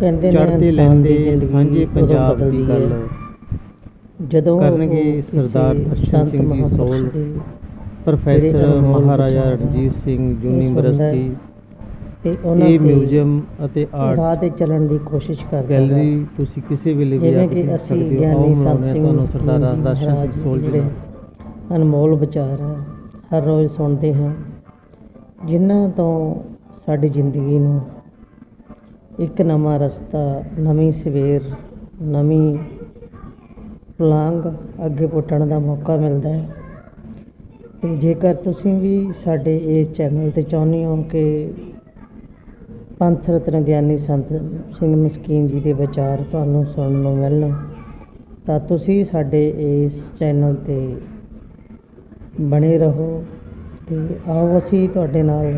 ਕਹਿੰਦੇ ਨੇ ਚੜ੍ਹਦੇ ਲੈਂਦੇ ਸਾਂਝੇ ਪੰਜਾਬ ਦੀ ਗੱਲ। ਜਦੋਂ ਕਰਨਗੇ ਸਰਦਾਰ ਦਰਸ਼ਨ ਸਿੰਘ ਜੀ ਸੋਲ, ਪ੍ਰੋਫੈਸਰ ਮਹਾਰਾਜਾ ਰਣਜੀਤ ਸਿੰਘ ਯੂਨੀਵਰਸਿਟੀ ਤੇ ਉਹਨਾਂ ਇਹ ਦੇ ਮਿਊਜ਼ੀਅਮ ਅਤੇ ਰਾਹ ਆਰਟ ਤੇ ਚੱਲਣ ਦੀ ਕੋਸ਼ਿਸ਼ ਕਰਦਾ ਹੈ। ਗੈਲਰੀ ਤੁਸੀਂ ਕਿਸੇ ਵੇਲੇ ਵੀ ਆ ਕੇ ਦੇਖ ਅਸੀਂ ਸਕਦੇ ਹੋ। ਗਿਆਨੀ ਸੰਤ ਸਿੰਘ ਸਰਦਾਰ ਦਰਸ਼ਨ ਸਿੰਘ ਸੋਲ ਜੀ ਅਨਮੋਲ ਵਿਚਾਰ ਹੈ ਹਰ ਰੋਜ਼ ਸੁਣਦੇ ਹਾਂ। ਜਿਨ੍ਹਾਂ ਤੋਂ ਸਾਡੀ ਜ਼ਿੰਦਗੀ ਨੂੰ ਇੱਕ ਨਵਾਂ ਰਸਤਾ, ਨਵੀਂ ਸਵੇਰ, ਨਵੀਂ ਪਲਾਂਗ ਅੱਗੇ ਪੁੱਟਣ ਦਾ ਮੌਕਾ ਮਿਲਦਾ ਹੈ। ਅਤੇ ਜੇਕਰ ਤੁਸੀਂ ਵੀ ਸਾਡੇ ਇਸ ਚੈਨਲ ਤੇ ਚਾਹੁੰਦੇ ਹੋ ਕਿ ਪੰਥ ਰਤਨ ਗਿਆਨੀ ਸੰਤ ਸਿੰਘ ਮਸਕੀਨ ਜੀ ਦੇ ਵਿਚਾਰ ਤੁਹਾਨੂੰ ਸੁਣਨ ਨੂੰ ਮਿਲਣ, ਤਾਂ ਤੁਸੀਂ ਸਾਡੇ ਇਸ ਚੈਨਲ ਤੇ ਬਣੇ ਰਹੋ ਅਤੇ ਆਓ ਅਸੀਂ ਤੁਹਾਡੇ ਨਾਲ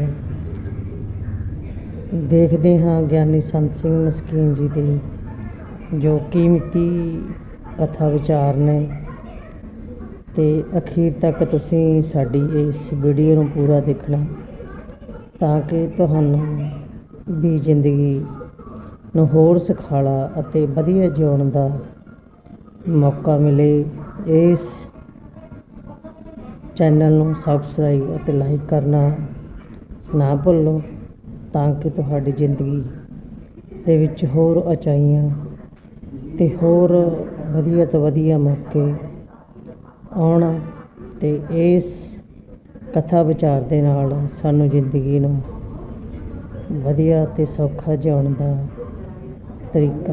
ਦੇਖਦੇ ਹਾਂ ਗਿਆਨੀ ਸੰਤ ਸਿੰਘ ਮਸਕੀਨ ਜੀ ਦੇ, ਜੋ ਕੀਮਤੀ ਕਥਾ ਵਿਚਾਰ ਨੇ। ਤੇ ਅਖੀਰ ਤੱਕ ਤੁਸੀਂ ਸਾਡੀ ਇਸ ਵੀਡੀਓ ਨੂੰ ਪੂਰਾ ਦੇਖਣਾ, ਤਾਂ ਕਿ ਤੁਹਾਨੂੰ ਵੀ ਜ਼ਿੰਦਗੀ ਨੂੰ ਹੋਰ ਸੁਖਾਲਾ ਅਤੇ ਵਧੀਆ ਜਿਉਣ ਦਾ ਮੌਕਾ ਮਿਲੇ। ਇਸ ਚੈਨਲ ਨੂੰ ਸਬਸਕ੍ਰਾਈਬ ਅਤੇ ਲਾਈਕ ਕਰਨਾ ਨਾ ਭੁੱਲੋ। ਤਾਂ ਕਿ ਤੁਹਾਡੀ ਜ਼ਿੰਦਗੀ ਦੇ ਵਿੱਚ ਹੋਰ ਉਚਾਈਆਂ ਅਤੇ ਹੋਰ ਵਧੀਆ ਤੋਂ ਵਧੀਆ ਮੌਕੇ ਆਉਣ ਅਤੇ ਇਸ ਕਥਾ ਵਿਚਾਰ ਦੇ ਨਾਲ ਸਾਨੂੰ ਜ਼ਿੰਦਗੀ ਨੂੰ ਵਧੀਆ ਅਤੇ ਸੌਖਾ ਜਿਉਣ ਦਾ ਤਰੀਕਾ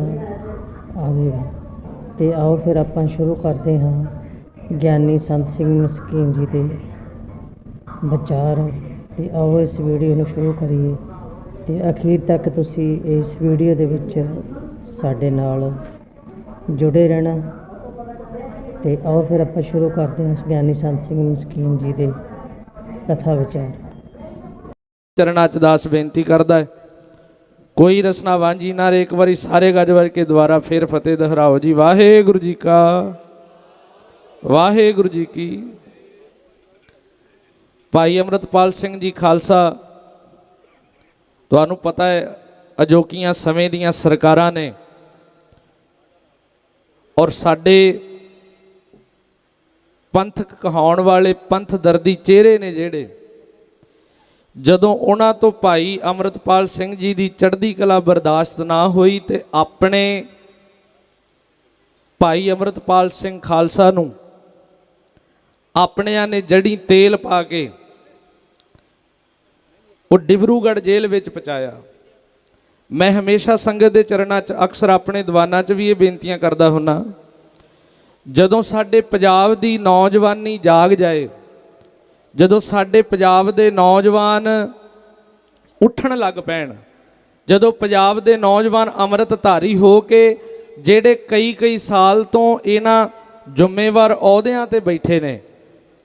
ਆਵੇਗਾ। ਅਤੇ ਆਓ ਫਿਰ ਆਪਾਂ ਸ਼ੁਰੂ ਕਰਦੇ ਹਾਂ ਗਿਆਨੀ ਸੰਤ ਸਿੰਘ ਮਸਕੀਨ ਜੀ ਦੇ ਵਿਚਾਰ। ਅਤੇ ਆਓ ਇਸ ਵੀਡੀਓ ਨੂੰ ਸ਼ੁਰੂ ਕਰੀਏ। ਤੇ ਅਖੀਰ ਤੱਕ ਤੁਸੀਂ ਇਸ ਵੀਡੀਓ ਦੇ ਵਿੱਚ ਸਾਡੇ ਨਾਲ ਜੁੜੇ ਰਹਿਣਾ। ਤੇ ਆਓ ਫਿਰ ਆਪਾਂ ਸ਼ੁਰੂ ਕਰਦੇ ਹਾਂ ਗਿਆਨੀ ਸੰਤ ਸਿੰਘ ਮਸਕੀਨ ਜੀ ਦੇ ਕਥਾ ਵਿਚਾਰ। ਚਰਨਾਂ ਚ ਦਾਸ ਬੇਨਤੀ ਕਰਦਾ ਹੈ, ਕੋਈ ਰਸਨਾ ਵਾਂਝੀ ਨਾ ਰੇ ਇੱਕ ਵਾਰੀ ਸਾਰੇ ਗੱਜ ਵੱਜ ਕੇ ਦੁਬਾਰਾ ਫੇਰ ਫਤਿਹ ਦੁਹਰਾਓ ਜੀ। ਵਾਹਿਗੁਰੂ ਜੀ ਕਾ, ਵਾਹਿਗੁਰੂ ਜੀ ਕੀ। ਭਾਈ ਅਮਰਤਪਾਲ ਸਿੰਘ ਜੀ ਖਾਲਸਾ ਤੁਹਾਨੂੰ ਪਤਾ ਹੈ, ਅਜੋਕੀਆਂ ਸਮੇਂ ਦੀਆਂ ਸਰਕਾਰਾਂ ਨੇ ਔਰ ਸਾਡੇ ਪੰਥਕ ਕਹਾਉਣ ਵਾਲੇ ਪੰਥ ਦਰਦੀ ਚਿਹਰੇ ਨੇ ਜਿਹੜੇ, ਜਦੋਂ ਉਹਨਾਂ ਤੋਂ ਭਾਈ ਅਮਰਤਪਾਲ ਸਿੰਘ ਜੀ ਦੀ ਚੜ੍ਹਦੀ ਕਲਾ ਬਰਦਾਸ਼ਤ ਨਾ ਹੋਈ ਤੇ ਆਪਣੇ ਭਾਈ ਅਮਰਤਪਾਲ ਸਿੰਘ ਖਾਲਸਾ ਨੂੰ ਆਪਣਿਆਂ ਨੇ ਜੜੀ ਤੇਲ ਪਾ ਕੇ ਉਹ ਡਿਬਰੂਗੜ੍ਹ ਜੇਲ੍ਹ ਵਿੱਚ ਪਹੁੰਚਾਇਆ। ਮੈਂ ਹਮੇਸ਼ਾ ਸੰਗਤ ਦੇ ਚਰਨਾਂ 'ਚ ਅਕਸਰ ਆਪਣੇ ਦੀਵਾਨਾਂ 'ਚ ਵੀ ਇਹ ਬੇਨਤੀਆਂ ਕਰਦਾ ਹੁੰਨਾ ਜਦੋਂ ਸਾਡੇ ਪੰਜਾਬ ਦੀ ਨੌਜਵਾਨੀ ਜਾਗ ਜਾਏ, ਜਦੋਂ ਸਾਡੇ ਪੰਜਾਬ ਦੇ ਨੌਜਵਾਨ ਉੱਠਣ ਲੱਗ ਪੈਣ, ਜਦੋਂ ਪੰਜਾਬ ਦੇ ਨੌਜਵਾਨ ਅੰਮ੍ਰਿਤਧਾਰੀ ਹੋ ਕੇ ਜਿਹੜੇ ਕਈ ਕਈ ਸਾਲ ਤੋਂ ਇਹਨਾਂ ਜ਼ਿੰਮੇਵਾਰ ਅਹੁਦਿਆਂ ਤੇ ਬੈਠੇ ਨੇ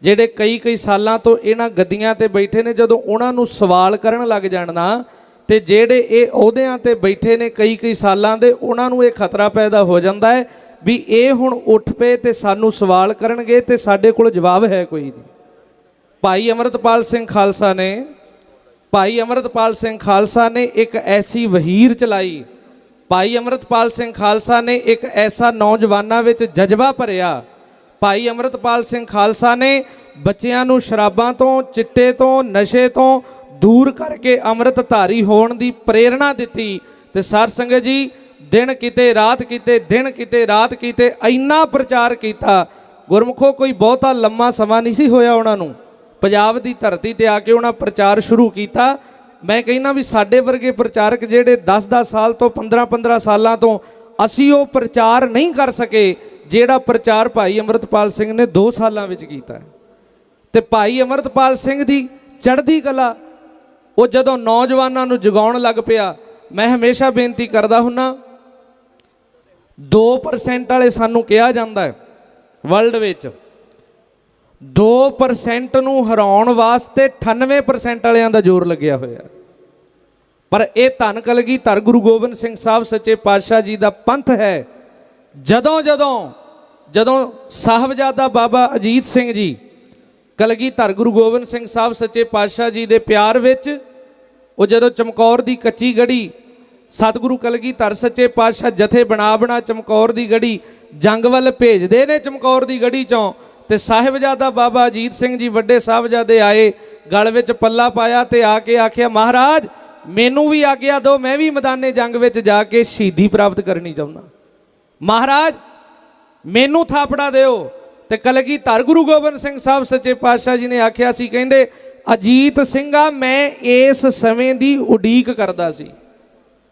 ਜਿਹੜੇ ਕਈ ਕਈ ਸਾਲਾਂ ਤੋਂ ਇਹਨਾਂ ਗੱਦੀਆਂ ਤੇ ਬੈਠੇ ਨੇ, ਜਦੋਂ ਉਹਨਾਂ ਨੂੰ ਸਵਾਲ ਕਰਨ ਲੱਗ ਜਾਣ ਨਾ, ਤੇ ਜਿਹੜੇ ਇਹ ਅਹੁਦਿਆਂ ਤੇ ਬੈਠੇ ਨੇ ਕਈ ਕਈ ਸਾਲਾਂ ਦੇ, ਉਹਨਾਂ ਨੂੰ ਇਹ ਖਤਰਾ ਪੈਦਾ ਹੋ ਜਾਂਦਾ ਹੈ ਵੀ ਇਹ ਹੁਣ ਉੱਠ ਪਏ ਤੇ ਸਾਨੂੰ ਸਵਾਲ ਕਰਨਗੇ ਤੇ ਸਾਡੇ ਕੋਲ ਜਵਾਬ ਹੈ ਕੋਈ ਨਹੀਂ। ਭਾਈ ਅਮਰਤਪਾਲ ਸਿੰਘ ਖਾਲਸਾ ਨੇ, ਭਾਈ ਅਮਰਤਪਾਲ ਸਿੰਘ ਖਾਲਸਾ ਨੇ ਇੱਕ ਐਸੀ ਵਹੀਰ ਚਲਾਈ। ਭਾਈ ਅਮਰਤਪਾਲ ਸਿੰਘ ਖਾਲਸਾ ਨੇ ਇੱਕ ਐਸਾ ਨੌਜਵਾਨਾਂ ਵਿੱਚ ਜਜ਼ਬਾ ਭਰਿਆ ਭਾਈ ਅਮਰਤਪਾਲ ਸਿੰਘ ਖਾਲਸਾ ਨੇ ਬੱਚਿਆਂ ਨੂੰ ਸ਼ਰਾਬਾਂ ਤੋਂ, ਚਿੱਟੇ ਤੋਂ, ਨਸ਼ੇ ਤੋਂ ਦੂਰ ਕਰਕੇ ਅੰਮ੍ਰਿਤਧਾਰੀ ਹੋਣ ਦੀ ਪ੍ਰੇਰਣਾ ਦਿੱਤੀ ਤੇ ਸਰ ਸੰਗਤ ਜੀ, ਦਿਨ ਕਿਤੇ, ਰਾਤ ਕਿਤੇ, ਦਿਨ ਕਿਤੇ, ਰਾਤ ਕਿਤੇ, ਇੰਨਾ ਪ੍ਰਚਾਰ ਕੀਤਾ। ਗੁਰਮੁਖੋ, ਕੋਈ ਬਹੁਤਾ ਲੰਮਾ ਸਮਾਂ ਨਹੀਂ ਸੀ ਹੋਇਆ ਉਹਨਾਂ ਨੂੰ। ਪੰਜਾਬ ਦੀ ਧਰਤੀ ਤੇ ਆ ਕੇ ਉਹਨਾਂ ਪ੍ਰਚਾਰ ਸ਼ੁਰੂ ਕੀਤਾ। ਮੈਂ ਕਹਿੰਦਾ ਵੀ ਸਾਡੇ ਵਰਗੇ ਪ੍ਰਚਾਰਕ ਜਿਹੜੇ 10-10 ਸਾਲ ਤੋਂ 15-15 ਸਾਲਾਂ ਤੋਂ ਅਸੀਂ ਉਹ ਪ੍ਰਚਾਰ ਨਹੀਂ ਕਰ ਸਕੇ ਜਿਹੜਾ ਪ੍ਰਚਾਰ ਭਾਈ ਅਮਰਤਪਾਲ ਸਿੰਘ ਨੇ 2 ਸਾਲਾਂ ਵਿੱਚ ਕੀਤਾ ਹੈ। ਤੇ ਭਾਈ ਅਮਰਤਪਾਲ ਸਿੰਘ ਦੀ ਚੜ੍ਹਦੀ ਕਲਾ, ਉਹ ਜਦੋਂ ਨੌਜਵਾਨਾਂ ਨੂੰ ਜਗਾਉਣ ਲੱਗ ਪਿਆ, ਮੈਂ ਹਮੇਸ਼ਾ ਬੇਨਤੀ ਕਰਦਾ ਹੁੰਨਾ 2% ਵਾਲੇ ਸਾਨੂੰ ਕਿਹਾ ਜਾਂਦਾ ਹੈ ਵਰਲਡ ਵਿੱਚ 2% ਨੂੰ ਹਰਾਉਣ ਵਾਸਤੇ 98% ਵਾਲਿਆਂ ਦਾ ਜ਼ੋਰ ਲੱਗਿਆ ਹੋਇਆ ਪਰ ਇਹ ਧੰਨ ਕਲਗੀ ਧਰ ਗੁਰੂ ਗੋਬਿੰਦ ਸਿੰਘ ਸਾਹਿਬ ਸੱਚੇ ਪਾਤਸ਼ਾਹ ਜੀ ਦਾ ਪੰਥ ਹੈ। ਜਦੋਂ ਜਦੋਂ ਜਦੋਂ ਸਾਹਿਬਜ਼ਾਦਾ ਬਾਬਾ ਅਜੀਤ ਸਿੰਘ ਜੀ ਕਲਗੀ ਧਰ ਗੁਰੂ ਗੋਬਿੰਦ ਸਿੰਘ ਸਾਹਿਬ ਸੱਚੇ ਪਾਤਸ਼ਾਹ ਜੀ ਦੇ ਪਿਆਰ ਵਿੱਚ ਉਹ ਜਦੋਂ ਚਮਕੌਰ ਦੀ ਕੱਚੀ ਗੜੀ ਸਤਿਗੁਰੂ ਕਲਗੀ ਧਰ ਸੱਚੇ ਪਾਤਸ਼ਾਹ ਜਥੇ ਬਣਾ ਬਣਾ ਚਮਕੌਰ ਦੀ ਗੜੀ ਜੰਗ ਵੱਲ ਭੇਜਦੇ ਨੇ ਚਮਕੌਰ ਦੀ ਗੜੀ ਚੋਂ ਤੇ ਸਾਹਿਬਜ਼ਾਦਾ ਬਾਬਾ ਅਜੀਤ ਸਿੰਘ ਜੀ ਵੱਡੇ ਸਾਹਿਬਜ਼ਾਦੇ ਆਏ, ਗਲ ਵਿੱਚ ਪੱਲਾ ਪਾਇਆ ਤੇ ਆ ਕੇ ਆਖਿਆ, ਮਹਾਰਾਜ ਮੈਨੂੰ ਵੀ ਆਗਿਆ ਦਿਓ, ਮੈਂ ਵੀ ਮੈਦਾਨੇ ਜੰਗ ਵਿੱਚ ਜਾ ਕੇ ਸ਼ਹੀਦੀ ਪ੍ਰਾਪਤ ਕਰਨੀ ਚਾਹੁੰਦਾ। ਮਹਾਰਾਜ, ਮੈਨੂੰ ਥਾਪੜਾ ਦਿਓ ਤੇ ਕਲਗੀਧਰ ਗੁਰੂ ਗੋਬਿੰਦ ਸਿੰਘ ਸਾਹਿਬ ਸੱਚੇ ਪਾਤਸ਼ਾਹ ਜੀ ਨੇ ਆਖਿਆ ਸੀ, ਕਹਿੰਦੇ, ਅਜੀਤ ਸਿੰਘਾ, ਮੈਂ ਇਸ ਸਮੇਂ ਦੀ ਉਡੀਕ ਕਰਦਾ ਸੀ।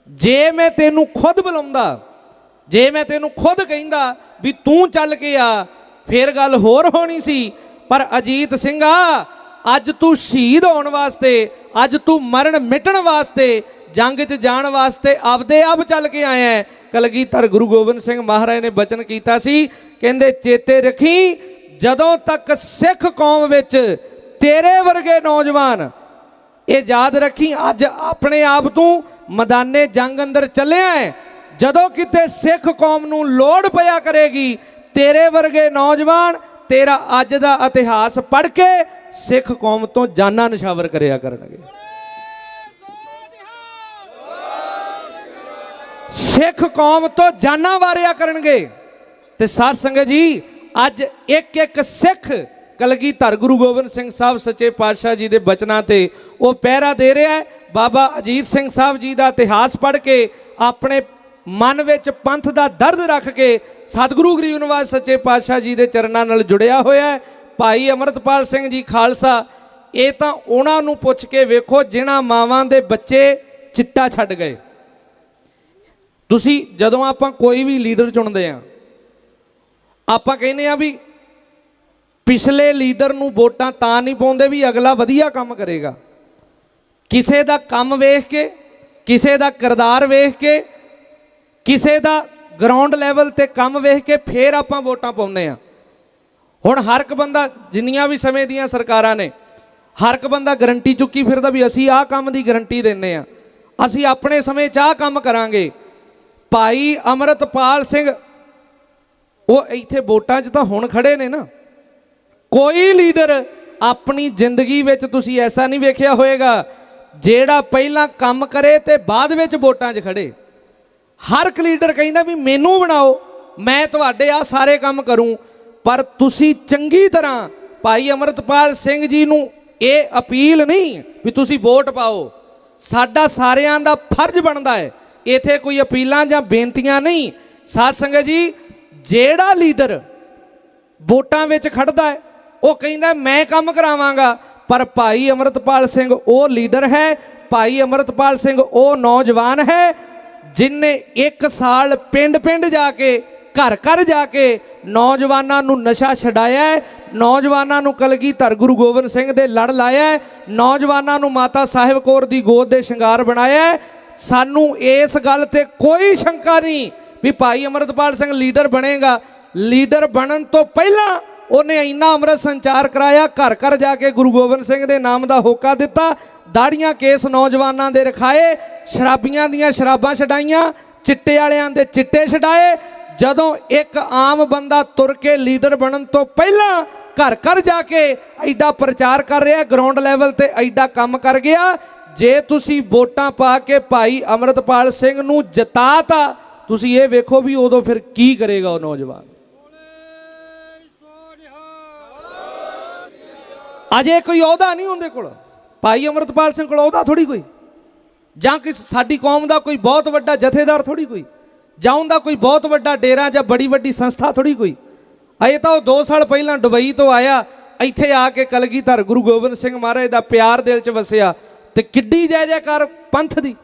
ਜੇ ਮੈਂ ਤੈਨੂੰ ਖੁਦ ਬੁਲਾਉਂਦਾ, ਜੇ ਮੈਂ ਤੈਨੂੰ ਖੁਦ ਕਹਿੰਦਾ ਵੀ ਤੂੰ ਚੱਲ ਕੇ ਆ, ਫੇਰ ਗੱਲ ਹੋਰ ਹੋਣੀ ਸੀ, ਪਰ ਅਜੀਤ ਸਿੰਘਾ ਅੱਜ ਤੂੰ ਸ਼ਹੀਦ ਹੋਣ ਵਾਸਤੇ, ਅੱਜ ਤੂੰ ਮਰਨ ਮਿਟਣ ਵਾਸਤੇ, ਜੰਗ 'ਚ ਜਾਣ ਵਾਸਤੇ ਆਪਦੇ ਆਪ ਚੱਲ ਕੇ ਆਇਆ ਹੈ। ਕਲਗੀਧਰ ਗੁਰੂ ਗੋਬਿੰਦ ਸਿੰਘ ਮਹਾਰਾਜ ਨੇ ਬਚਨ ਕੀਤਾ ਸੀ, ਕਹਿੰਦੇ, ਚੇਤੇ ਰੱਖੀ, ਜਦੋਂ ਤੱਕ ਸਿੱਖ ਕੌਮ ਵਿੱਚ ਤੇਰੇ ਵਰਗੇ ਨੌਜਵਾਨ ਇਹ ਯਾਦ ਰੱਖੀ, ਅੱਜ ਆਪਣੇ ਆਪ ਤੂੰ ਮੈਦਾਨੇ ਜੰਗ ਅੰਦਰ ਚੱਲਿਆ ਹੈ ਜਦੋਂ ਕਿਤੇ ਸਿੱਖ ਕੌਮ ਨੂੰ ਲੋੜ ਪਿਆ ਕਰੇਗੀ, ਤੇਰੇ ਵਰਗੇ ਨੌਜਵਾਨ ਤੇਰਾ ਅੱਜ ਦਾ ਇਤਿਹਾਸ ਪੜ੍ਹ ਕੇ ਸਿੱਖ ਕੌਮ ਤੋਂ ਜਾਨਾਂ ਨਿਸ਼ਾਵਰ ਕਰਿਆ ਕਰਨਗੇ। ਸਿੱਖ ਕੌਮ ਤੋਂ ਜਾਨਾਂ ਵਾਰਿਆ ਕਰਨਗੇ। ਤੇ ਸਾਧ ਸੰਗਤ ਜੀ, ਅੱਜ ਇੱਕ ਇੱਕ ਸਿੱਖ ਕਲਗੀਧਰ ਗੁਰੂ ਗੋਬਿੰਦ ਸਿੰਘ ਸਾਹਿਬ ਸੱਚੇ ਪਾਤਸ਼ਾਹ ਜੀ ਦੇ ਬਚਨਾਂ ਤੇ ਉਹ ਪਹਿਰਾ ਦੇ ਰਿਹਾ ਹੈ। ਬਾਬਾ ਅਜੀਤ ਸਿੰਘ ਸਾਹਿਬ ਜੀ ਦਾ ਇਤਿਹਾਸ ਪੜ੍ਹ ਕੇ ਆਪਣੇ ਮਨ ਵਿੱਚ ਪੰਥ ਦਾ ਦਰਦ ਰੱਖ ਕੇ ਸਤਿਗੁਰੂ ਗਰੀਬ ਨਿਵਾਸ ਸੱਚੇ ਪਾਤਸ਼ਾਹ ਜੀ ਦੇ ਚਰਨਾਂ ਨਾਲ ਜੁੜਿਆ ਹੋਇਆ ਹੈ। ਭਾਈ ਅਮਰਤਪਾਲ ਸਿੰਘ ਜੀ ਖਾਲਸਾ, ਇਹ ਤਾਂ ਉਹਨਾਂ ਨੂੰ ਪੁੱਛ ਕੇ ਵੇਖੋ ਜਿਨ੍ਹਾਂ ਮਾਵਾਂ ਦੇ ਬੱਚੇ ਚਿੱਟਾ ਛੱਡ ਗਏ। ਤੁਸੀਂ ਜਦੋਂ ਆਪਾਂ ਕੋਈ ਵੀ ਲੀਡਰ ਚੁਣਦੇ ਆ ਆਪਾਂ ਕਹਿੰਦੇ ਆ ਵੀ ਪਿਛਲੇ ਲੀਡਰ ਨੂੰ ਵੋਟਾਂ ਤਾਂ ਨਹੀਂ ਪਾਉਂਦੇ ਵੀ ਅਗਲਾ ਵਧੀਆ ਕੰਮ ਕਰੇਗਾ। ਕਿਸੇ ਦਾ ਕੰਮ ਵੇਖ ਕੇ, ਕਿਸੇ ਦਾ ਕਿਰਦਾਰ ਵੇਖ ਕੇ, ਕਿਸੇ ਦਾ ਗਰਾਊਂਡ ਲੈਵਲ ਤੇ ਕੰਮ ਵੇਖ ਕੇ ਫੇਰ ਆਪਾਂ ਵੋਟਾਂ ਪਾਉਂਦੇ ਆ ਹੁਣ ਹਰ ਇੱਕ ਬੰਦਾ ਜਿੰਨੀਆਂ ਵੀ ਸਮੇਂ ਦੀਆਂ ਸਰਕਾਰਾਂ ਨੇ, ਹਰ ਇੱਕ ਬੰਦਾ ਗਰੰਟੀ ਚੁੱਕੀ ਫਿਰਦਾ ਵੀ ਅਸੀਂ ਆਹ ਕੰਮ ਦੀ ਗਰੰਟੀ ਦਿੰਨੇ ਆ। ਅਸੀਂ ਆਪਣੇ ਸਮੇਂ 'ਚ ਆਹ ਕੰਮ ਕਰਾਂਗੇ। ਭਾਈ ਅਮਰਤਪਾਲ ਸਿੰਘ, ਉਹ ਇੱਥੇ ਵੋਟਾਂ 'ਚ ਤਾਂ ਹੁਣ ਖੜੇ ਨੇ ਨਾ। ਕੋਈ ਲੀਡਰ ਆਪਣੀ ਜ਼ਿੰਦਗੀ ਵਿੱਚ ਤੁਸੀਂ ਐਸਾ ਨਹੀਂ ਵੇਖਿਆ ਹੋਵੇਗਾ ਜਿਹੜਾ ਪਹਿਲਾਂ ਕੰਮ ਕਰੇ ਤੇ ਬਾਅਦ ਵਿੱਚ ਵੋਟਾਂ 'ਚ ਖੜੇ। ਹਰ ਇੱਕ ਲੀਡਰ ਕਹਿੰਦਾ ਵੀ ਮੈਨੂੰ ਬਣਾਓ, ਮੈਂ ਤੁਹਾਡੇ ਆ ਸਾਰੇ ਕੰਮ ਕਰੂੰ। ਪਰ ਤੁਸੀਂ ਚੰਗੀ ਤਰ੍ਹਾਂ ਭਾਈ ਅਮਰਤਪਾਲ ਸਿੰਘ ਜੀ ਨੂੰ ਇਹ ਅਪੀਲ ਨਹੀਂ ਵੀ ਤੁਸੀਂ ਵੋਟ ਪਾਓ। ਸਾਡਾ ਸਾਰਿਆਂ ਦਾ ਫਰਜ਼ ਬਣਦਾ ਹੈ। ਇਥੇ ਕੋਈ ਅਪੀਲਾਂ ਜਾਂ ਬੇਨਤੀਆਂ ਨਹੀਂ। ਸਾਧ ਸੰਗਤ ਜੀ, ਜਿਹੜਾ ਲੀਡਰ ਵੋਟਾਂ ਵਿੱਚ ਖੜਦਾ ਹੈ, ਉਹ ਕਹਿੰਦਾ, ਮੈਂ ਕੰਮ ਕਰਾਵਾਂਗਾ। ਪਰ ਭਾਈ ਅਮਰਤਪਾਲ ਸਿੰਘ ਉਹ ਲੀਡਰ ਹੈ। ਭਾਈ ਅਮਰਤਪਾਲ ਸਿੰਘ ਉਹ ਨੌਜਵਾਨ ਹੈ, ਜਿਨੇ ਇੱਕ ਸਾਲ ਪਿੰਡ-ਪਿੰਡ ਜਾ ਕੇ ਘਰ ਘਰ ਜਾ ਕੇ ਨੌਜਵਾਨਾਂ ਨੂੰ ਨਸ਼ਾ ਛਡਾਇਆ ਨੌਜਵਾਨਾਂ ਨੂੰ ਕਲਗੀਧਰ ਗੁਰੂ ਗੋਬਿੰਦ ਸਿੰਘ ਦੇ ਲੜ ਲਾਇਆ ਨੌਜਵਾਨਾਂ ਨੂੰ ਮਾਤਾ ਸਾਹਿਬ ਕੌਰ ਦੀ ਗੋਦ ਦੇ ਸ਼ਿੰਗਾਰ ਬਣਾਇਆ ਸਾਨੂੰ ਇਸ ਗੱਲ ਤੇ ਕੋਈ ਸ਼ੰਕਾ ਨਹੀਂ ਵੀ ਭਾਈ ਅਮਰਤਪਾਲ ਸਿੰਘ ਲੀਡਰ ਬਣੇਗਾ। ਲੀਡਰ ਬਣਨ ਤੋਂ ਪਹਿਲਾਂ ਉਹਨੇ ਇੰਨਾ ਅੰਮ੍ਰਿਤ ਸੰਚਾਰ ਕਰਾਇਆ, ਘਰ ਘਰ ਜਾ ਕੇ ਗੁਰੂ ਗੋਬਿੰਦ ਸਿੰਘ ਦੇ ਨਾਮ ਦਾ ਹੋਕਾ ਦਿੱਤਾ, ਦਾੜੀਆਂ ਕੇਸ ਨੌਜਵਾਨਾਂ ਦੇ ਰਖਾਏ, ਸ਼ਰਾਬੀਆਂ ਦੀਆਂ ਸ਼ਰਾਬਾਂ ਛਡਾਈਆਂ, ਚਿੱਟੇ ਵਾਲਿਆਂ ਦੇ ਚਿੱਟੇ ਛਡਾਏ ਜਦੋਂ ਇੱਕ ਆਮ ਬੰਦਾ ਤੁਰ ਕੇ ਲੀਡਰ ਬਣਨ ਤੋਂ ਪਹਿਲਾਂ ਘਰ ਘਰ ਜਾ ਕੇ ਐਡਾ ਪ੍ਰਚਾਰ ਕਰ ਰਿਹਾ ਗਰਾਊਂਡ ਲੈਵਲ ਤੇ ਐਡਾ ਕੰਮ ਕਰ ਗਿਆ, ਜੇ ਤੁਸੀਂ ਵੋਟਾਂ ਪਾ ਕੇ ਭਾਈ ਅਮਰਤਪਾਲ ਸਿੰਘ ਨੂੰ ਜਿਤਾਤਾ, ਤੁਸੀਂ ਇਹ ਵੇਖੋ ਵੀ ਉਦੋਂ ਫਿਰ ਕੀ ਕਰੇਗਾ ਉਹ ਨੌਜਵਾਨ। ਅਜੇ ਕੋਈ ਅਹੁਦਾ ਨਹੀਂ ਉਹਦੇ ਕੋਲ। ਭਾਈ ਅਮਰਤਪਾਲ ਸਿੰਘ ਕੋਲ ਅਹੁਦਾ ਥੋੜੀ ਕੋਈ। ਜਾਂ ਕਿ ਸਾਡੀ ਕੌਮ ਦਾ ਕੋਈ ਬਹੁਤ ਵੱਡਾ ਜਥੇਦਾਰ ਥੋੜੀ ਕੋਈ। ਜਾਂ ਉਹਦਾ ਕੋਈ ਬਹੁਤ ਵੱਡਾ ਡੇਰਾ ਜਾਂ ਬੜੀ ਵੱਡੀ ਸੰਸਥਾ ਥੋੜੀ ਕੋਈ। ਅਜੇ ਤਾਂ ਉਹ 2 ਸਾਲ ਪਹਿਲਾਂ ਦੁਬਈ ਤੋਂ ਆਇਆ, ਇੱਥੇ ਆ ਕੇ ਕਲਗੀਧਰ ਗੁਰੂ ਗੋਬਿੰਦ ਸਿੰਘ ਮਹਾਰਾਜ ਦਾ ਪਿਆਰ ਦਿਲ 'ਚ ਵਸਿਆ ਤੇ ਕਿੱਡੀ ਜੈ ਜੈਕਾਰ ਪੰਥ ਦੀ।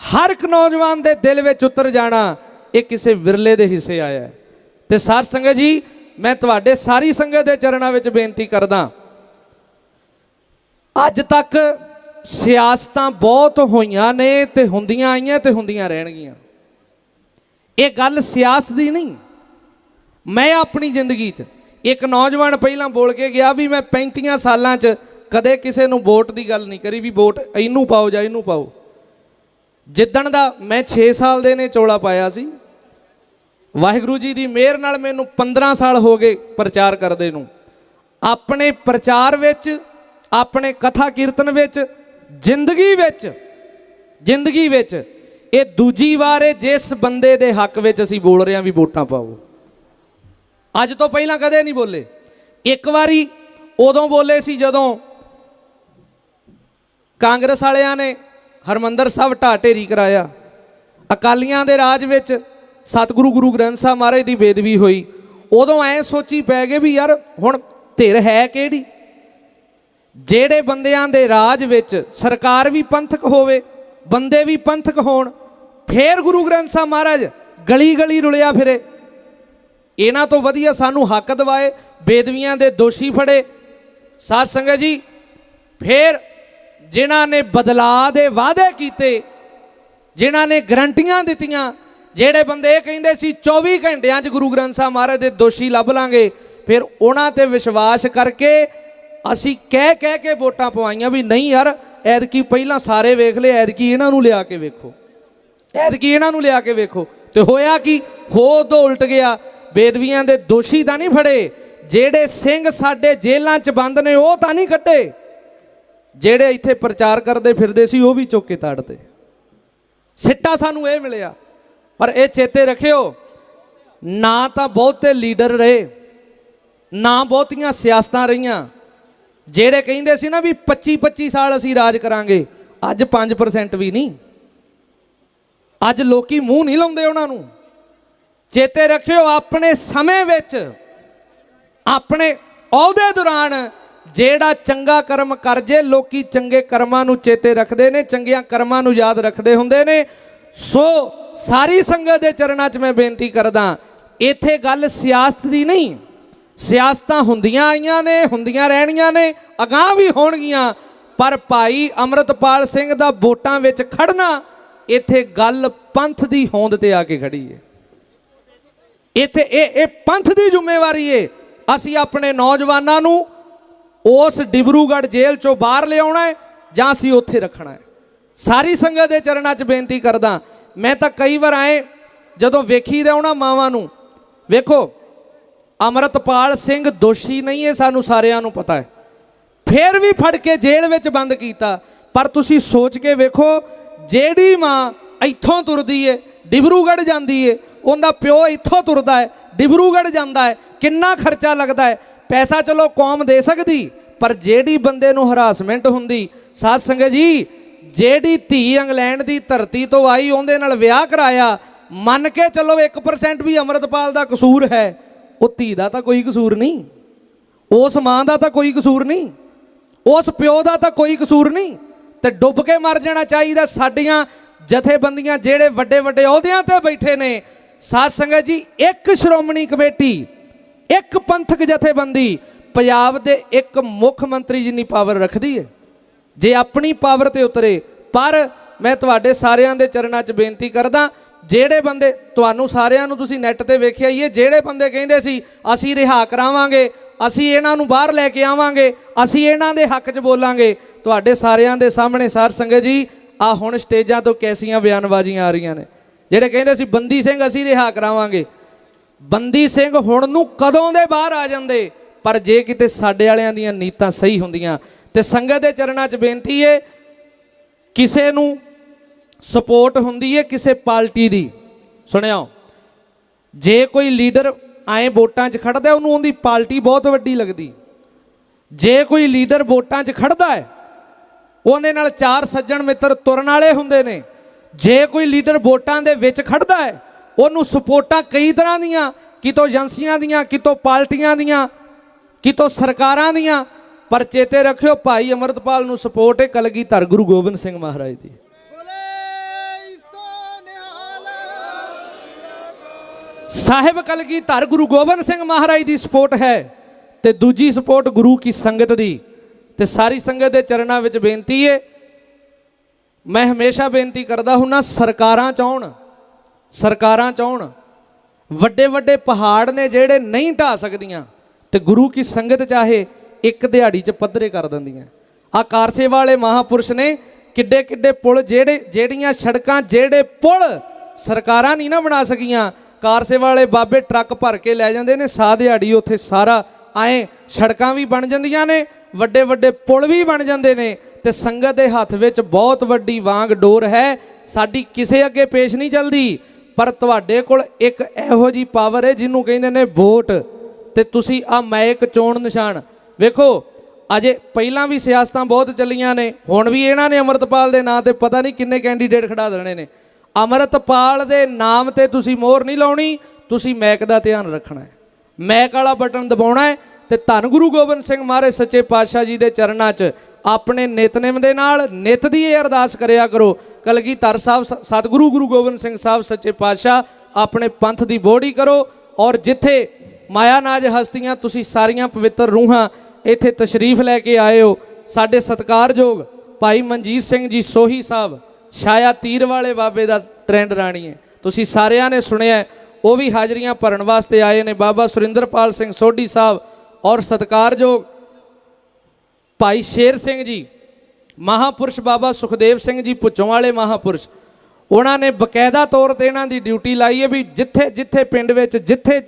ਹਰ ਇੱਕ ਨੌਜਵਾਨ ਦੇ ਦਿਲ ਵਿੱਚ ਉਤਰ ਜਾਣਾ, ਇਹ ਕਿਸੇ ਵਿਰਲੇ ਦੇ ਹਿੱਸੇ ਆਇਆ ਹੈ। ਤੇ ਸਾਧ ਸੰਗਤ ਜੀ, ਮੈਂ ਤੁਹਾਡੇ ਸਾਰੀ ਸੰਗਤ ਦੇ ਚਰਨਾਂ ਵਿੱਚ ਬੇਨਤੀ ਕਰਦਾ, ਅੱਜ ਤੱਕ ਸਿਆਸਤਾਂ ਬਹੁਤ ਹੋਈਆਂ ਨੇ ਤੇ ਹੁੰਦੀਆਂ ਆਈਆਂ ਤੇ ਹੁੰਦੀਆਂ ਰਹਿਣਗੀਆਂ। ਇਹ ਗੱਲ ਸਿਆਸਤ ਦੀ ਨਹੀਂ। ਮੈਂ ਆਪਣੀ ਜ਼ਿੰਦਗੀ 'ਚ ਇੱਕ ਨੌਜਵਾਨ ਪਹਿਲਾਂ ਬੋਲ ਕੇ ਗਿਆ ਵੀ ਮੈਂ 35 ਸਾਲਾਂ 'ਚ ਕਦੇ ਕਿਸੇ ਨੂੰ ਵੋਟ ਦੀ ਗੱਲ ਨਹੀਂ ਕਰੀ ਵੀ ਵੋਟ ਇਹਨੂੰ ਪਾਓ ਜਾਂ ਇਹਨੂੰ ਪਾਓ। ਜਿੱਦਣ ਦਾ ਮੈਂ 6 ਸਾਲ ਦੇ ਨੇ ਚੋਲਾ ਪਾਇਆ ਸੀ, ਵਾਹਿਗੁਰੂ ਜੀ ਦੀ ਮਿਹਰ ਨਾਲ ਮੈਨੂੰ 15 ਸਾਲ ਹੋ ਗਏ ਪ੍ਰਚਾਰ ਕਰਦੇ ਨੂੰ। ਆਪਣੇ ਪ੍ਰਚਾਰ ਵਿੱਚ, ਆਪਣੇ ਕਥਾ ਕੀਰਤਨ ਵਿੱਚ, ਜ਼ਿੰਦਗੀ ਵਿੱਚ ਜ਼ਿੰਦਗੀ ਵਿੱਚ ਇਹ ਦੂਜੀ ਵਾਰ ਇਹ ਜਿਸ ਬੰਦੇ ਦੇ ਹੱਕ ਵਿੱਚ ਅਸੀਂ ਬੋਲ ਰਹੇ ਹਾਂ ਵੀ ਵੋਟਾਂ ਪਾਓ। ਅੱਜ ਤੋਂ ਪਹਿਲਾਂ ਕਦੇ ਨਹੀਂ ਬੋਲੇ। ਇੱਕ ਵਾਰੀ ਉਦੋਂ ਬੋਲੇ ਸੀ ਜਦੋਂ ਕਾਂਗਰਸ ਵਾਲਿਆਂ ਨੇ ਹਰਮੰਦਰ ਸਾਹਿਬ ਢਾਹ ਢੇਰੀ ਕਰਾਇਆ। ਅਕਾਲੀਆਂ ਦੇ ਰਾਜ ਵਿੱਚ ਸਤਿਗੁਰੂ ਗੁਰੂ ਗ੍ਰੰਥ ਸਾਹਿਬ ਮਹਾਰਾਜ ਦੀ ਬੇਦਬੀ ਹੋਈ। ਉਦੋਂ ਐ ਸੋਚੀ ਪੈ ਗਏ ਵੀ ਯਾਰ ਹੁਣ ਧਿਰ ਹੈ ਕਿਹੜੀ? ਜਿਹੜੇ ਬੰਦਿਆਂ ਦੇ ਰਾਜ ਵਿੱਚ ਸਰਕਾਰ ਵੀ ਪੰਥਕ ਹੋਵੇ, ਬੰਦੇ ਵੀ ਪੰਥਕ ਹੋਣ ਫੇਰ ਗੁਰੂ ਗ੍ਰੰਥ ਸਾਹਿਬ ਮਹਾਰਾਜ ਗਲੀ ਗਲੀ ਰੁਲਿਆ ਫਿਰੇ। ਇਹਨਾਂ ਤੋਂ ਵਧੀਆ ਸਾਨੂੰ ਹੱਕ ਦਿਵਾਏ, ਬੇਦਵੀਆਂ ਦੇ ਦੋਸ਼ੀ ਫੜੇ। ਸਾਧ ਸੰਗਤ ਜੀ, ਫੇਰ ਜਿਨ੍ਹਾਂ ਨੇ ਬਦਲਾਅ ਦੇ ਵਾਅਦੇ ਕੀਤੇ, ਜਿਨ੍ਹਾਂ ਨੇ ਗਰੰਟੀਆਂ ਦਿੱਤੀਆਂ, ਜਿਹੜੇ ਬੰਦੇ ਇਹ ਕਹਿੰਦੇ ਸੀ 24 ਘੰਟਿਆਂ 'ਚ ਗੁਰੂ ਗ੍ਰੰਥ ਸਾਹਿਬ ਮਹਾਰਾਜ ਦੇ ਦੋਸ਼ੀ ਲੱਭ ਲਾਂਗੇ। ਫਿਰ ਉਹਨਾਂ ਤੇ ਵਿਸ਼ਵਾਸ ਕਰਕੇ ਅਸੀਂ ਕਹਿ ਕਹਿ ਕੇ ਵੋਟਾਂ ਪਵਾਈਆਂ ਵੀ ਨਹੀਂ ਯਾਰ, ਐਤਕੀ ਪਹਿਲਾਂ ਸਾਰੇ ਵੇਖ ਲਏ, ਐਤਕੀ ਇਹਨਾਂ ਨੂੰ ਲਿਆ ਕੇ ਵੇਖੋ। ਐਤਕੀ ਇਹਨਾਂ ਨੂੰ ਲਿਆ ਕੇ ਵੇਖੋ। ਤੇ ਹੋਇਆ ਕੀ? ਹੋ ਤੋਂ ਉਲਟ ਗਿਆ। ਬੇਦਵੀਆਂ ਦੇ ਦੋਸ਼ੀ ਤਾਂ ਨਹੀਂ ਫੜੇ। ਜਿਹੜੇ ਸਿੰਘ ਸਾਡੇ ਜੇਲ੍ਹਾਂ 'ਚ ਬੰਦ ਨੇ, ਉਹ ਤਾਂ ਨਹੀਂ ਕੱਢੇ ਜਿਹੜੇ ਇੱਥੇ ਪ੍ਰਚਾਰ ਕਰਦੇ ਫਿਰਦੇ ਸੀ, ਉਹ ਵੀ ਚੁੱਕ ਕੇ ਤਾੜਦੇ। ਸਿੱਟਾ ਸਾਨੂੰ ਇਹ ਮਿਲਿਆ। ਪਰ ਇਹ ਚੇਤੇ ਰੱਖਿਓ, ਨਾ ਤਾਂ ਬਹੁਤੇ ਲੀਡਰ ਰਹੇ, ਨਾ ਬਹੁਤੀਆਂ ਸਿਆਸਤਾਂ ਰਹੀਆਂ। ਜਿਹੜੇ ਕਹਿੰਦੇ ਸੀ ਨਾ ਵੀ 25 25 ਸਾਲ ਅਸੀਂ ਰਾਜ ਕਰਾਂਗੇ, ਅੱਜ 5% ਵੀ ਨਹੀਂ। ਅੱਜ ਲੋਕੀ ਮੂੰਹ ਨਹੀਂ ਲਾਉਂਦੇ ਉਹਨਾਂ ਨੂੰ। ਚੇਤੇ ਰੱਖਿਓ, ਆਪਣੇ ਸਮੇਂ ਵਿੱਚ, ਆਪਣੇ ਅਹੁਦੇ ਦੌਰਾਨ ਜਿਹੜਾ ਚੰਗਾ ਕਰਮ ਕਰ ਜੇ ਲੋਕੀ ਚੰਗੇ ਕਰਮਾਂ ਨੂੰ ਚੇਤੇ ਰੱਖਦੇ ਨੇ, ਚੰਗੀਆਂ ਕਰਮਾਂ ਨੂੰ ਯਾਦ ਰੱਖਦੇ ਹੁੰਦੇ ਨੇ। ਸੋ ਸਾਰੀ ਸੰਗਤ ਦੇ ਚਰਨਾਂ 'ਚ ਮੈਂ ਬੇਨਤੀ ਕਰਦਾ, ਇੱਥੇ ਗੱਲ ਸਿਆਸਤ ਦੀ ਨਹੀਂ। ਸਿਆਸਤਾਂ ਹੁੰਦੀਆਂ ਆਈਆਂ ਨੇ, ਹੁੰਦੀਆਂ ਰਹਿਣੀਆਂ ਨੇ, ਅਗਾਹ ਵੀ ਹੋਣਗੀਆਂ, ਪਰ ਭਾਈ ਅਮਰਤਪਾਲ ਸਿੰਘ ਦਾ ਵੋਟਾਂ ਵਿੱਚ ਖੜਨਾ ਇੱਥੇ ਗੱਲ ਪੰਥ ਦੀ ਹੋਂਦ ਤੇ ਆ ਕੇ ਖੜੀ ਹੈ ਇੱਥੇ ਇਹ ਇਹ ਪੰਥ ਦੀ ਜ਼ਿੰਮੇਵਾਰੀ ਏ। ਅਸੀਂ ਆਪਣੇ ਨੌਜਵਾਨਾਂ ਨੂੰ ਉਸ ਡਿਬਰੂਗੜ੍ਹ ਜੇਲ੍ਹ ਚੋਂ ਬਾਹਰ ਲਿਆਉਣਾ ਹੈ ਜਾਂ ਅਸੀਂ ਉੱਥੇ ਰੱਖਣਾ ਹੈ ਸਾਰੀ ਸੰਗਤ ਦੇ ਚਰਨਾਂ 'ਚ ਬੇਨਤੀ ਕਰਦਾ, ਮੈਂ ਤਾਂ ਕਈ ਵਾਰ ਆਏ, ਜਦੋਂ ਵੇਖੀਦਾ ਉਹਨਾਂ ਮਾਵਾਂ ਨੂੰ, ਵੇਖੋ, ਅਮਰਤਪਾਲ ਸਿੰਘ ਦੋਸ਼ੀ ਨਹੀਂ ਹੈ ਸਾਨੂੰ ਸਾਰਿਆਂ ਨੂੰ ਪਤਾ ਹੈ ਫੇਰ ਵੀ ਫੜ ਕੇ ਜੇਲ੍ਹ ਵਿੱਚ ਬੰਦ ਕੀਤਾ। ਪਰ ਤੁਸੀਂ ਸੋਚ ਕੇ ਵੇਖੋ ਜਿਹੜੀ ਮਾਂ ਇੱਥੋਂ ਤੁਰਦੀ ਏ, ਡਿਬਰੂਗੜ੍ਹ ਜਾਂਦੀ ਏ, ਉਹਦਾ ਪਿਓ ਇੱਥੋਂ ਤੁਰਦਾ ਹੈ ਡਿਬਰੂਗੜ੍ਹ ਜਾਂਦਾ ਹੈ ਕਿੰਨਾ ਖਰਚਾ ਲੱਗਦਾ ਹੈ ਪੈਸਾ ਚਲੋ ਕੌਮ ਦੇ ਸਕਦੀ, ਪਰ ਜਿਹੜੀ ਬੰਦੇ ਨੂੰ ਹਰਾਸਮੈਂਟ ਹੁੰਦੀ, ਸਾਧ ਸੰਗਤ ਜੀ, ਜਿਹੜੀ ਧੀ ਇੰਗਲੈਂਡ ਦੀ ਧਰਤੀ ਤੋਂ ਆਈ, ਉਹਦੇ ਨਾਲ ਵਿਆਹ ਕਰਾਇਆ, ਮੰਨ ਕੇ ਚਲੋ 1% ਵੀ ਅਮਰਤਪਾਲ ਦਾ ਕਸੂਰ ਹੈ, ਉਹ ਧੀ ਦਾ ਤਾਂ ਕੋਈ ਕਸੂਰ ਨਹੀਂ, ਉਸ ਮਾਂ ਦਾ ਤਾਂ ਕੋਈ ਕਸੂਰ ਨਹੀਂ, ਉਸ ਪਿਓ ਦਾ ਤਾਂ ਕੋਈ ਕਸੂਰ ਨਹੀਂ ਤੇ ਡੁੱਬ ਕੇ ਮਰ ਜਾਣਾ ਚਾਹੀਦਾ। ਸਾਡੀਆਂ ਜਥੇਬੰਦੀਆਂ ਜਿਹੜੇ ਵੱਡੇ ਵੱਡੇ ਅਹੁਦਿਆਂ ਤੇ ਬੈਠੇ ਨੇ, ਸਾਧ ਸੰਗਤ ਜੀ, ਇੱਕ ਸ਼੍ਰੋਮਣੀ ਕਮੇਟੀ, ਇੱਕ ਪੰਥਕ ਜਥੇਬੰਦੀ, ਪੰਜਾਬ ਦੇ ਇੱਕ ਮੁੱਖ ਮੰਤਰੀ ਜਿੰਨੀ ਪਾਵਰ ਰੱਖਦੀ ਹੈ ਜੇ ਆਪਣੀ ਪਾਵਰ ਤੇ ਉਤਰੇ। ਪਰ ਮੈਂ ਤੁਹਾਡੇ ਸਾਰਿਆਂ ਦੇ ਚਰਨਾਂ 'ਚ ਬੇਨਤੀ ਕਰਦਾ ਜਿਹੜੇ ਬੰਦੇ ਤੁਹਾਨੂੰ ਸਾਰਿਆਂ ਨੂੰ ਤੁਸੀਂ ਨੈੱਟ ਤੇ ਵੇਖਿਆ ਹੀ ਹੈ, ਜਿਹੜੇ ਬੰਦੇ ਕਹਿੰਦੇ ਸੀ, ਅਸੀਂ ਰਿਹਾ ਕਰਾਵਾਂਗੇ, ਅਸੀਂ ਇਹਨਾਂ ਨੂੰ ਬਾਹਰ ਲੈ ਕੇ ਆਵਾਂਗੇ, ਅਸੀਂ ਇਹਨਾਂ ਦੇ ਹੱਕ 'ਚ ਬੋਲਾਂਗੇ। ਤੁਹਾਡੇ ਸਾਰਿਆਂ ਦੇ ਸਾਹਮਣੇ ਸਾਰ ਸੰਗਤ ਜੀ ਆ ਹੁਣ ਸਟੇਜਾਂ ਤੋਂ ਕੈਸੀਆਂ ਬਿਆਨਬਾਜ਼ੀਆਂ ਆ ਰਹੀਆਂ ਨੇ। ਜਿਹੜੇ ਕਹਿੰਦੇ ਸੀ, ਬੰਦੀ ਸਿੰਘ ਅਸੀਂ ਰਿਹਾ ਕਰਾਵਾਂਗੇ। ਬੰਦੀ ਸਿੰਘ ਹੁਣ ਨੂੰ ਕਦੋਂ ਦੇ ਬਾਹਰ ਆ ਜਾਂਦੇ? ਪਰ ਜੇ ਕਿਤੇ ਸਾਡੇ ਵਾਲਿਆਂ ਦੀਆਂ ਨੀਤਾਂ ਸਹੀ ਹੁੰਦੀਆਂ, ਤੇ ਸੰਗਤ ਦੇ ਚਰਨਾਂ 'ਚ ਬੇਨਤੀ ਏ, ਕਿਸੇ ਨੂੰ ਸਪੋਰਟ ਹੁੰਦੀ ਹੈ ਕਿਸੇ ਪਾਰਟੀ ਦੀ। ਸੁਣਿਓ, ਜੇ ਕੋਈ ਲੀਡਰ ਐਂ ਵੋਟਾਂ 'ਚ ਖੜਦਾ, ਉਹਨੂੰ ਉਹਦੀ ਪਾਰਟੀ ਬਹੁਤ ਵੱਡੀ ਲੱਗਦੀ। ਜੇ ਕੋਈ ਲੀਡਰ ਵੋਟਾਂ 'ਚ ਖੜਦਾ ਹੈ ਉਹਦੇ ਨਾਲ ਚਾਰ ਸੱਜਣ ਮਿੱਤਰ ਤੁਰਨ ਵਾਲੇ ਹੁੰਦੇ ਨੇ। ਜੇ ਕੋਈ ਲੀਡਰ ਵੋਟਾਂ ਦੇ ਵਿੱਚ ਖੜਦਾ ਹੈ ਉਹਨੂੰ ਸਪੋਰਟਾਂ ਕਈ ਤਰ੍ਹਾਂ ਦੀਆਂ, ਕਿਤੋਂ ਏਜੰਸੀਆਂ ਦੀਆਂ, ਕਿਤੋਂ ਪਾਰਟੀਆਂ ਦੀਆਂ, ਕਿਤੋਂ ਸਰਕਾਰਾਂ ਦੀਆਂ, ਪਰ ਚੇਤੇ ਰੱਖਿਓ, ਭਾਈ ਅਮਰਤਪਾਲ ਨੂੰ ਸਪੋਰਟ ਹੈ ਕਲਗੀਧਰ ਗੁਰੂ ਗੋਬਿੰਦ ਸਿੰਘ ਮਹਾਰਾਜ ਦੀ। ਸਾਹਿਬ ਕਲਗੀਧਰ, ਗੁਰੂ ਗੋਬਿੰਦ ਸਿੰਘ ਮਹਾਰਾਜ ਦੀ ਸਪੋਰਟ ਹੈ ਤੇ ਦੂਜੀ ਸਪੋਰਟ ਗੁਰੂ ਕੀ ਸੰਗਤ ਦੀ। ਤੇ ਸਾਰੀ ਸੰਗਤ ਦੇ ਚਰਨਾਂ ਵਿੱਚ ਬੇਨਤੀ ਏ, ਮੈਂ ਹਮੇਸ਼ਾ ਬੇਨਤੀ ਕਰਦਾ ਹੁੰਨਾ, ਸਰਕਾਰਾਂ ਚਾਹਣ ਸਰਕਾਰਾਂ ਚਾਹਣ ਵੱਡੇ ਵੱਡੇ ਪਹਾੜ ਨੇ ਜਿਹੜੇ ਨਹੀਂ ਢਾ ਸਕਦੀਆਂ ਤੇ ਗੁਰੂ ਕੀ ਸੰਗਤ ਚਾਹੇ ਇੱਕ ਦਿਹਾੜੀ 'ਚ ਪੱਧਰੇ ਕਰ ਦਿੰਦੀਆਂ। ਆ ਕਾਰਸੇ ਵਾਲੇ ਮਹਾਪੁਰਸ਼ ਨੇ ਕਿੱਡੇ ਕਿੱਡੇ ਪੁਲ ਜਿਹੜੇ, ਜਿਹੜੀਆਂ ਸੜਕਾਂ, ਜਿਹੜੇ ਪੁਲ ਸਰਕਾਰਾਂ ਨਹੀਂ ਨਾ ਬਣਾ ਸਕੀਆਂ ਕਾਰਸੇ ਵਾਲੇ ਬਾਬੇ ਟਰੱਕ ਭਰ ਕੇ ਲੈ ਜਾਂਦੇ ਨੇ, ਸਾਹ ਦਿਹਾੜੀ ਉੱਥੇ ਸਾਰਾ, ਐਂ ਸੜਕਾਂ ਵੀ ਬਣ ਜਾਂਦੀਆਂ ਨੇ ਵੱਡੇ ਵੱਡੇ ਪੁਲ ਵੀ ਬਣ ਜਾਂਦੇ ਨੇ ਤੇ ਸੰਗਤ ਦੇ ਹੱਥ ਵਿੱਚ ਬਹੁਤ ਵੱਡੀ ਵਾਂਗ ਡੋਰ ਹੈ, ਸਾਡੀ ਕਿਸੇ ਅੱਗੇ ਪੇਸ਼ ਨਹੀਂ ਚੱਲਦੀ, ਪਰ ਤੁਹਾਡੇ ਕੋਲ ਇੱਕ ਇਹੋ ਜੀ ਪਾਵਰ ਹੈ ਜਿਹਨੂੰ ਕਹਿੰਦੇ ਨੇ ਵੋਟ ਤੇ ਤੁਸੀਂ ਆ ਮੈਕ ਚੋਣ ਨਿਸ਼ਾਨ। ਵੇਖੋ, ਅਜੇ ਪਹਿਲਾਂ ਵੀ ਸਿਆਸਤਾਂ ਬਹੁਤ ਚੱਲੀਆਂ ਨੇ, ਹੁਣ ਵੀ ਇਹਨਾਂ ਨੇ ਅਮਰਤਪਾਲ ਦੇ ਨਾਂ ਤੇ ਪਤਾ ਨਹੀਂ ਕਿੰਨੇ ਕੈਂਡੀਡੇਟ ਖੜਾ ਦੇਣੇ ਨੇ। ਅਮਰਤਪਾਲ ਦੇ ਨਾਮ ਤੇ ਤੁਸੀਂ ਮੋਹਰ ਨਹੀਂ ਲਾਉਣੀ, ਤੁਸੀਂ ਮੈਕ ਦਾ ਧਿਆਨ ਰੱਖਣਾ ਹੈ। ਮੈਕ ਵਾਲਾ ਬਟਨ ਦਬਾਉਣਾ ਹੈ ਤੇ ਧੰਨ ਗੁਰੂ ਗੋਬਿੰਦ ਸਿੰਘ ਮਹਾਰਾਜ ਸੱਚੇ ਪਾਤਸ਼ਾਹ ਜੀ ਦੇ ਚਰਨਾਂ 'ਚ ਆਪਣੇ ਨਿਤਨੇਮ ਦੇ ਨਾਲ ਨਿਤ ਦੀ ਇਹ ਅਰਦਾਸ ਕਰਿਆ ਕਰੋ। ਕਲਗੀਧਰ ਸਾਹਿਬ, ਸ- ਸਤਿਗੁਰੂ ਗੁਰੂ ਗੋਬਿੰਦ ਸਿੰਘ ਸਾਹਿਬ ਸੱਚੇ ਪਾਤਸ਼ਾਹ, ਆਪਣੇ ਪੰਥ ਦੀ ਬੋੜੀ ਕਰੋ ਔਰ ਜਿੱਥੇ ਮਾਇਆ ਨਾਜ ਹਸਤੀਆਂ, ਤੁਸੀਂ ਸਾਰੀਆਂ ਪਵਿੱਤਰ ਰੂਹਾਂ ਇੱਥੇ ਤਸ਼ਰੀਫ ਲੈ ਕੇ ਆਏ ਹੋ। ਸਾਡੇ ਸਤਿਕਾਰਯੋਗ ਭਾਈ ਮਨਜੀਤ ਸਿੰਘ ਜੀ ਸੋਹੀ ਸਾਹਿਬ ਛਾਇਆ ਤੀਰ ਵਾਲੇ ਬਾਬੇ ਦਾ ਟ੍ਰੈਂਡ ਰਾਣੀ ਹੈ। ਤੁਸੀਂ ਸਾਰਿਆਂ ਨੇ ਸੁਣਿਆ ਉਹ ਵੀ ਹਾਜ਼ਰੀਆਂ ਭਰਨ ਵਾਸਤੇ ਆਏ ਨੇ। ਬਾਬਾ ਸੁਰਿੰਦਰਪਾਲ ਸਿੰਘ ਸੋਢੀ ਸਾਹਿਬ ਔਰ ਸਤਿਕਾਰਯੋਗ ਭਾਈ ਸ਼ੇਰ ਸਿੰਘ ਜੀ, ਮਹਾਪੁਰਸ਼ ਬਾਬਾ ਸੁਖਦੇਵ ਸਿੰਘ ਜੀ ਪੁੱਛੋਂ ਵਾਲੇ ਮਹਾਪੁਰਸ਼। ਉਹਨਾਂ ਨੇ ਬਕਾਇਦਾ ਤੌਰ ਤੇ ਇਹਨਾਂ ਦੀ ਡਿਊਟੀ ਲਾਈ ਹੈ ਵੀ ਜਿੱਥੇ ਜਿੱਥੇ ਪਿੰਡ ਵਿੱਚ ਜਿੱਥੇ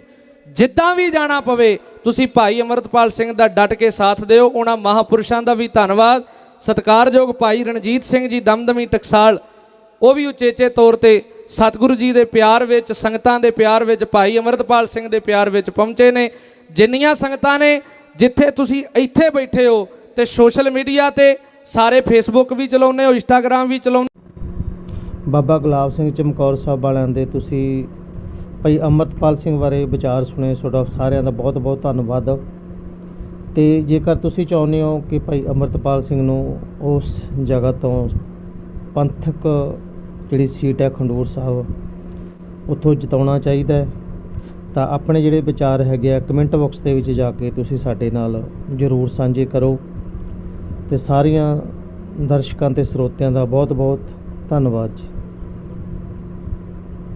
ਜਿੱਦਾਂ ਵੀ ਜਾਣਾ ਪਵੇ, ਤੁਸੀਂ ਭਾਈ ਅਮਰਤਪਾਲ ਸਿੰਘ ਦਾ ਡਟ ਕੇ ਸਾਥ ਦਿਓ। ਉਹਨਾਂ ਮਹਾਪੁਰਸ਼ਾਂ ਦਾ ਵੀ ਧੰਨਵਾਦ। ਸਤਿਕਾਰਯੋਗ ਭਾਈ ਰਣਜੀਤ ਸਿੰਘ ਜੀ ਦਮਦਮੀ ਟਕਸਾਲ, ਉਹ ਵੀ ਉਚੇਚੇ ਤੌਰ ਤੇ ਸਤਿਗੁਰੂ ਜੀ ਦੇ ਪਿਆਰ ਵਿੱਚ, ਸੰਗਤਾਂ ਦੇ ਪਿਆਰ ਵਿੱਚ, ਭਾਈ ਅਮਰਤਪਾਲ ਸਿੰਘ ਦੇ ਪਿਆਰ ਵਿੱਚ ਪਹੁੰਚੇ ਨੇ। ਜਿੰਨੀਆਂ ਸੰਗਤਾਂ ਨੇ, ਜਿੱਥੇ ਤੁਸੀਂ ਇੱਥੇ ਬੈਠੇ ਹੋ ਤੇ ਸੋਸ਼ਲ ਮੀਡੀਆ ਤੇ ਸਾਰੇ ਫੇਸਬੁੱਕ ਵੀ ਚਲਾਉਂਦੇ ਹੋ ਇੰਸਟਾਗ੍ਰam ਵੀ ਚਲਾਉਂਦੇ ਬਾਬਾ ਗੁਲਾਬ ਸਿੰਘ ਚਮਕੌਰ ਸਾਹਿਬ ਵਾਲਿਆਂ ਦੇ ਤੁਸੀਂ ਭਾਈ ਅਮਰਤਪਾਲ ਸਿੰਘ ਬਾਰੇ ਵਿਚਾਰ ਸੁਣੇ, ਤੁਹਾਡਾ ਸਾਰਿਆਂ ਦਾ ਬਹੁਤ ਬਹੁਤ ਧੰਨਵਾਦ। ਤੇ ਜੇਕਰ ਤੁਸੀਂ ਚਾਹੁੰਦੇ ਹੋ ਕਿ ਭਾਈ ਅਮਰਤਪਾਲ ਸਿੰਘ ਨੂੰ ਉਸ ਜਗ੍ਹਾ ਤੋਂ ਪੰਥਕ ਜਿਹੜੀ ਸੀਟ ਹੈ ਖੰਡੂਰ ਸਾਹਿਬ ਉੱਥੋਂ ਜਿਤਾਉਣਾ ਚਾਹੀਦਾ ਤਾਂ ਆਪਣੇ ਜਿਹੜੇ ਵਿਚਾਰ ਹੈਗੇ ਆ, ਕਮੈਂਟ ਬਾਕਸ ਦੇ ਵਿੱਚ ਜਾ ਕੇ ਤੁਸੀਂ ਸਾਡੇ ਨਾਲ ਜ਼ਰੂਰ ਸਾਂਝੇ ਕਰੋ। ਤੇ ਸਾਰੀਆਂ ਦਰਸ਼ਕਾਂ ਤੇ ਸਰੋਤਿਆਂ ਦਾ ਬਹੁਤ ਬਹੁਤ ਧੰਨਵਾਦ ਜੀ।